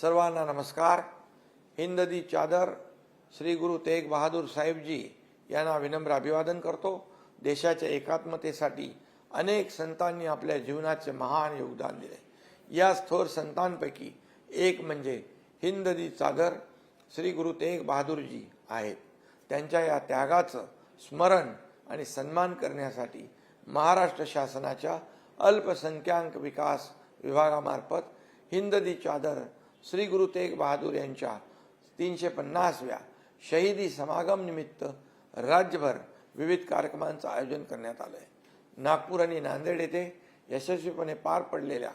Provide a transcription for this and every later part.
सर्वांना नमस्कार. हिंददी चादर श्री गुरु तेग बहादूर साहेबजी यांना विनम्र अभिवादन करतो. देशाच्या एकात्मतेसाठी अनेक संतांनी आपल्या जीवनाचे महान योगदान दिले. या थोर संतांपैकी एक म्हणजे हिंददी चादर श्री गुरु तेग बहादूरजी आहेत. त्यांच्या या त्यागाचं स्मरण आणि सन्मान करण्यासाठी महाराष्ट्र शासनाच्या अल्पसंख्याक विकास विभागामार्फत हिंददी चादर श्री गुरु तेग बहादूर यांच्या तीनशे पन्नासव्या शहीदी समागम निमित्त राज्यभर विविध कार्यक्रमांचं आयोजन करण्यात आलं आहे नागपूर आणि नांदेड येथे यशस्वीपणे पार पडलेल्या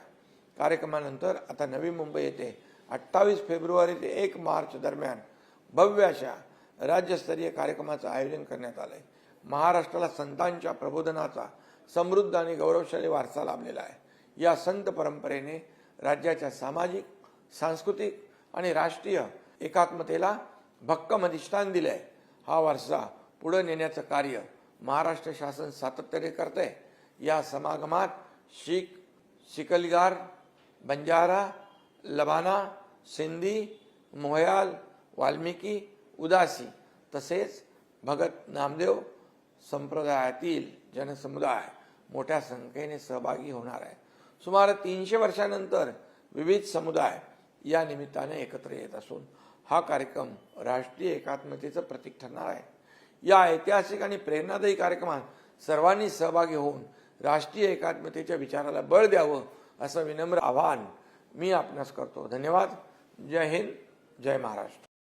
कार्यक्रमानंतर आता नवी मुंबई येथे अठ्ठावीस फेब्रुवारी ते एक मार्च दरम्यान भव्य अशा राज्यस्तरीय कार्यक्रमाचं आयोजन करण्यात आलं आहे महाराष्ट्राला संतांच्या प्रबोधनाचा समृद्ध आणि गौरवशाली वारसा लाभलेला आहे. या संत परंपरेने राज्याच्या सामाजिक सांस्कृतिक आणि राष्ट्रीय एकात्मतेला भक्कम अधिष्ठान दिलंय. हा वारसा पुढे नेण्याचं कार्य महाराष्ट्र शासन सातत्याने करतंय. या समागमात शीख शिकलगार बंजारा लबाना सिंधी मोहयाल वाल्मिकी उदासी तसेच भगत नामदेव संप्रदायातील जनसमुदाय मोठ्या संख्येने सहभागी होणार आहे. सुमारे तीनशे वर्षानंतर विविध समुदाय या निमित्ताने एकत्र येत असून हा कार्यक्रम राष्ट्रीय एकात्मतेचं प्रतीक ठरणार आहे. या ऐतिहासिक आणि प्रेरणादायी कार्यक्रमात सर्वांनी सहभागी होऊन राष्ट्रीय एकात्मतेच्या विचाराला बळ द्यावं असं विनम्र आवाहन मी आपणास करतो. धन्यवाद. जय हिंद. जय महाराष्ट्र.